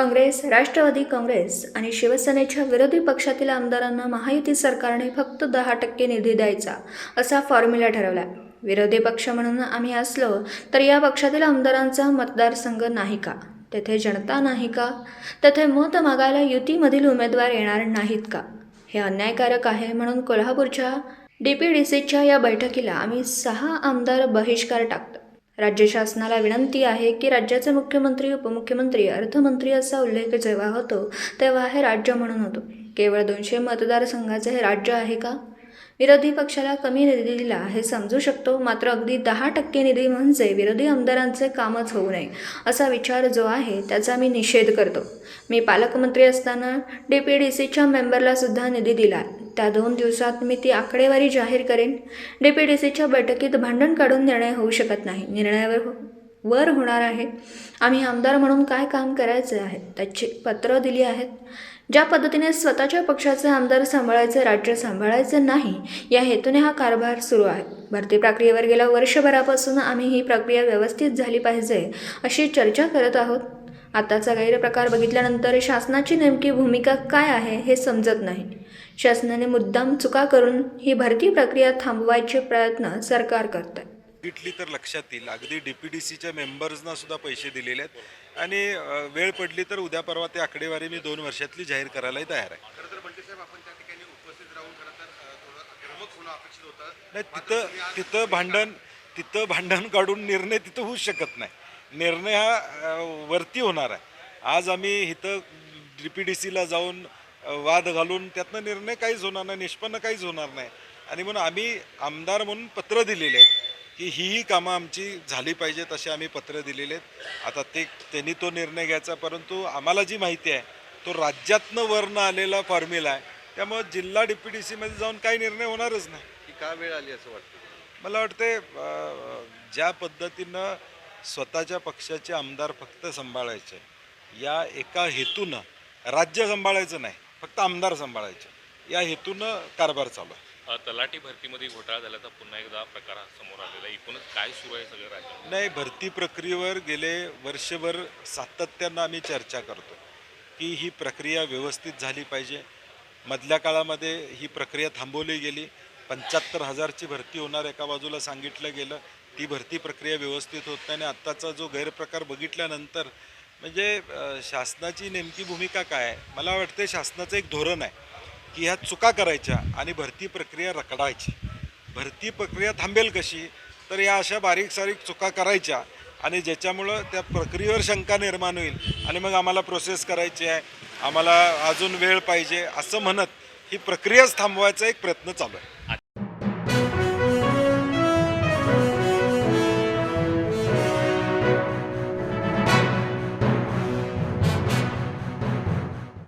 काँग्रेस राष्ट्रवादी काँग्रेस आणि शिवसेनेच्या विरोधी पक्षातील आमदारांना महायुती सरकारने फक्त दहा टक्के निधी द्यायचा असा फॉर्म्युला ठरवला. विरोधी पक्ष म्हणून आम्ही असलो तर या पक्षातील आमदारांचा मतदारसंघ नाही का? तेथे जनता नाही का? तेथे मत मागायला युतीमधील उमेदवार येणार नाहीत का? हे अन्यायकारक आहे म्हणून कोल्हापूरच्या डी पी डी सीच्या या बैठकीला आम्ही सहा आमदार बहिष्कार टाकतो. राज्य शासनाला विनंती आहे की राज्याचे मुख्यमंत्री उपमुख्यमंत्री अर्थमंत्री असा उल्लेख जेव्हा होतो तेव्हा हे राज्य म्हणून होतो. केवळ दोनशे मतदारसंघाचे हे राज्य आहे का? विरोधी पक्षाला कमी निधी दिला हे समजू शकतो मात्र अगदी दहा टक्के निधी म्हणजे विरोधी आमदारांचे कामच होऊ नये असा विचार जो आहे त्याचा मी निषेध करतो. मी पालकमंत्री असताना डी पी डी सीच्या मेंबरला सुद्धा निधी दिला. त्या दोन दिवसात मी ती आकडेवारी जाहीर करेन. डी पी डी सीच्या बैठकीत भांडण काढून निर्णय होऊ शकत नाही. निर्णयावर हो- वर होणार आहे. आम्ही आमदार म्हणून काय काम करायचे आहे त्याची पत्र दिली आहेत. ज्या पद्धतीने स्वतःच्या पक्षाचे आमदार सांभाळायचे राज्य सांभाळायचे नाही या हेतूने हा कारभार सुरू आहे. भरती प्रक्रियेवर गेल्या वर्षभरापासून आम्ही ही प्रक्रिया व्यवस्थित झाली पाहिजे अशी चर्चा करत आहोत. आताचा गैरप्रकार बघितल्यानंतर शासनाची नेमकी भूमिका काय आहे हे समजत नाही. शासनाने मुद्दाम चुका करून ही भरती प्रक्रिया थांबवायचे प्रयत्न सरकार करत आहे बघितली तर लक्षात येईल. अगदी डी पी डी सीच्या मेंबर्सना सुद्धा पैसे दिलेले आहेत. आणि वेळ पडली तर उद्या परवा ते आकडेवारी मी दोन वर्षातली जाहीर करायलाही तयार आहे. खरं तर बंटी साहेब आपण त्या ठिकाणी उपस्थित राहून खरं तर अ, थोडं आक्रमक होणं अपेक्षित होतं. नाही तिथं तिथं भांडण तिथं भांडण काढून निर्णय तिथं होऊच शकत नाही. निर्णय हा वरती होणार आहे. आज आम्ही इथं डी पी डी सीला जाऊन वाद घालून त्यातनं निर्णय काहीच होणार नाही निष्पन्न काहीच होणार नाही. आणि म्हणून आम्ही आमदार म्हणून पत्र दिलेले आहेत की ही ही कामं आमची झाली पाहिजेत असे आम्ही पत्र दिलेले आहेत. आता ते त्यांनी तो निर्णय घ्यायचा परंतु आम्हाला जी माहिती आहे तो राज्यातनं वरनं आलेला फॉर्म्युला आहे. त्यामुळं जिल्हा डी पी डी सीमध्ये जाऊन काही निर्णय होणारच नाही. की का वेळ आली असं वाटतं? मला वाटते ज्या पद्धतीनं स्वतःच्या पक्षाचे आमदार फक्त सांभाळायचे या एका हेतूनं राज्य सांभाळायचं नाही. फक्त आमदार सांभाळायचे. या हेतूनं कारभार चालू आहे. तलाठी भरतीमध्ये घोटाळा झाल्याचा पुन्हा एकदा प्रकार समोर आलेला आहे. एकूणच काय सुरू आहे सगळं राज्यात नाही भरती प्रक्रियेवर गेले वर्षभर सातत्यानं आम्ही चर्चा करतो की ही प्रक्रिया व्यवस्थित झाली पाहिजे. मधल्या काळामध्ये ही प्रक्रिया थांबवली गेली. पंच्याहत्तर हजारची भरती होणार एका बाजूला सांगितलं गेलं. ती भरती प्रक्रिया व्यवस्थित होत नाही आणि आत्ताचा जो गैरप्रकार बघितल्यानंतर म्हणजे शासनाची नेमकी भूमिका काय आहे? मला वाटते शासनाचं एक धोरण आहे की ह्या चुका करायच्या आणि भरती प्रक्रिया रखडायची. भरती प्रक्रिया थांबेल कशी? तर या अशा बारीक सारीक चुका करायच्या आणि ज्याच्यामुळं त्या प्रक्रियेवर शंका निर्माण होईल आणि मग आम्हाला प्रोसेस करायची आहे. आम्हाला अजून वेळ पाहिजे असं म्हणत ही प्रक्रियाच थांबवायचा एक प्रयत्न चालू आहे.